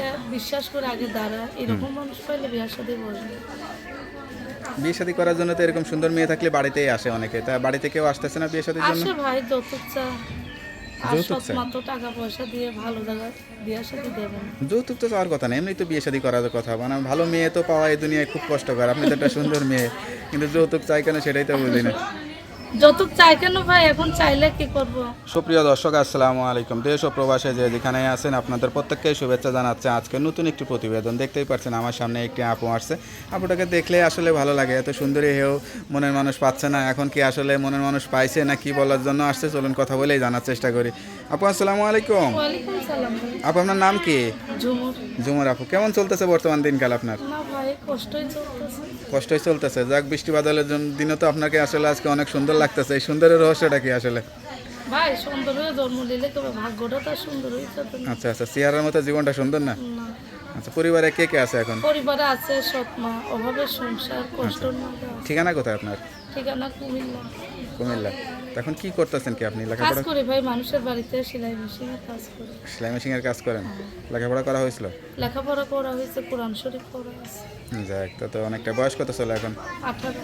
পাশে বিশ্বাস করে আগে দাঁড়া। এরকম মানুষ পাইলে বিয়ার সাথে বসবে। বিয়ে শাদী করার জন্য তো এরকম সুন্দর মেয়ে থাকলে বাড়িতেই আসে অনেকে। তা বাড়িতে কেউ আসতেছে না বিয়ে শাদীর জন্য? আসে ভাই যৌতুক চা। আর যৌতুক চায়? মাত্র টাকা পয়সা দিয়ে ভালো জায়গা বিয়ার সাথে দেবেন যৌতুক তো চাওয়ার কথা না এমনি তো বিয়ে শাদী করার কথা। মানে ভালো মেয়ে তো পাওয়া এই দুনিয়ায় খুব কষ্টকর। আপনি তো একটা সুন্দর মেয়ে কিন্তু যৌতুক চাই কেন সেটাই তো বুঝি না। যৌতুক চাই কেন ভাই এখন চাইলে কি করব? সুপ্রিয় দর্শক আসসালামু আলাইকুম। দেশ ও প্রবাসে যে যেখানে আছেন আপনাদের প্রত্যেককে শুভেচ্ছা জানাচ্ছে। আজকে নতুন একটি প্রতিবেদন দেখতেই পাচ্ছেন আমার সামনে একটি আপু আসছে। আপুটাকে দেখলে আসলে ভালো লাগে এত সুন্দরী হেও মনের মানুষ পাচ্ছে না। এখন কি আসলে মনের মানুষ পাইছে না কি বলার জন্য আসছে? চলুন কথা বলেই জানার চেষ্টা করি। আপু আসসালামু আলাইকুম। আপু আপনার নাম কি? ঝুমুর। জুমর আপু কেমন চলতেছে বর্তমান দিনকাল আপনার? কষ্টই চলতেছে। কষ্টই চলতেছে। যাক বৃষ্টি বাদলের জন্য দিনও তো আপনাকে আসলে আজকে অনেক সুন্দর লাগতেছে। এই সুন্দরের রহস্যটা কি আসলে? ভাই সুন্দর হয়ে জন্ম নিলে তবে ভাগ্যটা তার সুন্দর হয়ে না। আচ্ছা আচ্ছা চেহারার মতো জীবনটা সুন্দর না? আচ্ছা পরিবারে কে কে আছে এখন? পরিবারে আছে সৎ মা অভাবে সংসার কষ্ট না। ঠিকানা কোথায় আপনার? ঠিকানা কুমিল্লা। কুমিল্লা। এখন কি করতেছেন কি আপনি? কাজ লেখাপড়া করি ভাই মানুষের বাড়িতে সেলাই মেশিনে কাজ করি। সেলাই মেশিনের কাজ করেন? লেখাপড়া করা হয়েছিল? লেখাপড়া করা হয়েছে কোরআন শরীফ পড়া আছে যাক তো তো অনেকটা বয়স কত চলে এখন। আঠারো।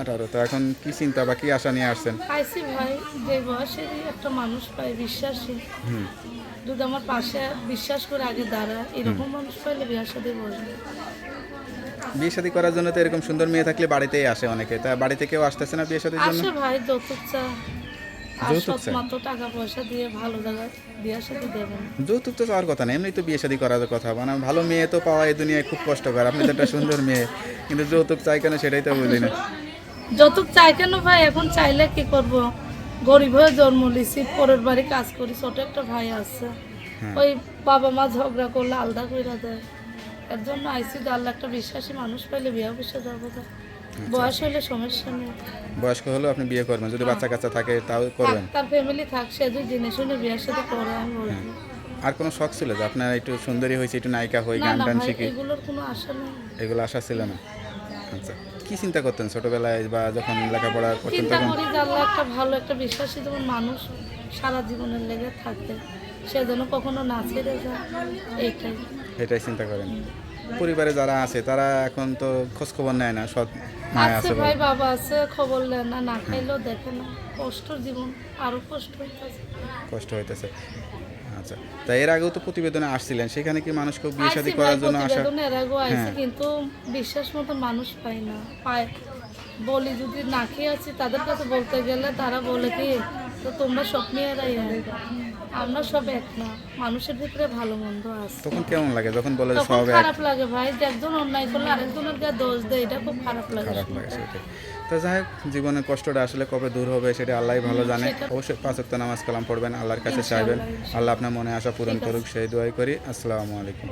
আঠারো তো এখন কি চিন্তা বা কি আশা নিয়ে আসছেন? পাইছি ভাই যে বয়সেরই একটা মানুষ পাই বিশ্বাসী। আমার পাশে বিশ্বাস করে আগে দাঁড়া এরকম মানুষ পাইলে বিয়ার সাথে বসবে। বিয়ে শাদী করার জন্য তো এরকম সুন্দর মেয়ে থাকলে বাড়িতেই আসে অনেকে। তা বাড়িতে কেউ আসতেছে না বিয়ে শাদীর জন্য? আসে ভাই যৌতুক চা যৌতুক চায়? মাত্র টাকা পয়সা দিয়ে ভালো জায়গা বিয়ার সাথে দেবেন যৌতুক তো চাওয়ার কথা না এমনি তো বিয়ে শাদী করার কথা। মানে ভালো মেয়ে তো পাওয়া এই দুনিয়ায় খুব কষ্টকর আপনি তো একটা সুন্দর মেয়ে। কিন্তু যৌতুক চাই কেন সেটাই তো বুঝি না। যৌতুক চাই কেন ভাই এখন চাইলে কি করব? গরিব হয়ে জন্ম লিছি পরের বাড়ি কাজ করি ছোট একটা ভাই আছে। হ্যাঁ। ওই বাবা মা ঝগড়া করলে আলাদা করে দেয়। এর জন্য আইসি যে আল্লাহ একটা বিশ্বাসী মানুষ পাইলে বিয়ে বসে যাব আচ্ছা। বয়স হলে সমস্যা নেই। বয়স্ক হলেও আপনি বিয়ে করবেন যদি বাচ্চা কাচ্চা থাকে তাও করবেন। তার ফ্যামিলি থাক সে যদি জেনে শুনে বিয়ের সাথে করে আমি বলব আর কোনো শখ ছিল যে আপনার একটু সুন্দরী হয়েছে একটু নায়িকা হয়ে গান টান শিখি? এগুলোর কোনো আশা নেই। এগুলো আশা ছিল না। আচ্ছা কি চিন্তা করতেন ছোটবেলায় বা যখন লেখাপড়া করতেন চিন্তা তখন করি যে আল্লাহ একটা ভালো একটা বিশ্বাসী যেমন মানুষ সারা জীবনের লেগে থাকে সে যেন কখনো না ছেড়ে যায় এইটাই এটাই চিন্তা করেন। পরিবারে যারা আছে তারা এখন তো খোঁজ খবর নেয় না সৎ মায় আছে আছে ভাই বলে। বাবা আছে খবর নেয় না না খাইলেও দেখে না। কষ্ট জীবন আরও কষ্ট হইতেছে। কষ্ট হইতেছে। আচ্ছা। তা এর আগেও তো প্রতিবেদনে আসছিলেন সেখানে কি মানুষকে বিয়ে শাদী করার জন্য আসা এর আগেও আইসি হ্যাঁ। কিন্তু বিশ্বাস মতো মানুষ পাই না। পায়। বলি যদি না খেয়ে আছি তাদের কাছে বলতে গেলে তারা বলে কি তো তোমরা স্বপ্নে এক আমরা সব এক না। মানুষের ভিতরে ভালো মন্দ আছে। তখন কেমন লাগে? যখন বলে সব এক। খারাপ লাগে ভাই যে একজন অন্যায় করলে আরেকজনের গায়ে দোষ দেয় এটা খুব খারাপ লাগে। খারাপ লাগে সেটা তো যাই হোক জীবনের কষ্টটা আসলে কবে দূর হবে সেটা আল্লাহ ভালো জানে। অবশ্যই পাঁচ ওয়াক্ত নামাজ কালাম পড়বেন আল্লাহর কাছে চাইবেন। আল্লাহ আপনার মনে আশা পূরণ করুক সেই দোয়াই করি। আসসালামু আলাইকুম।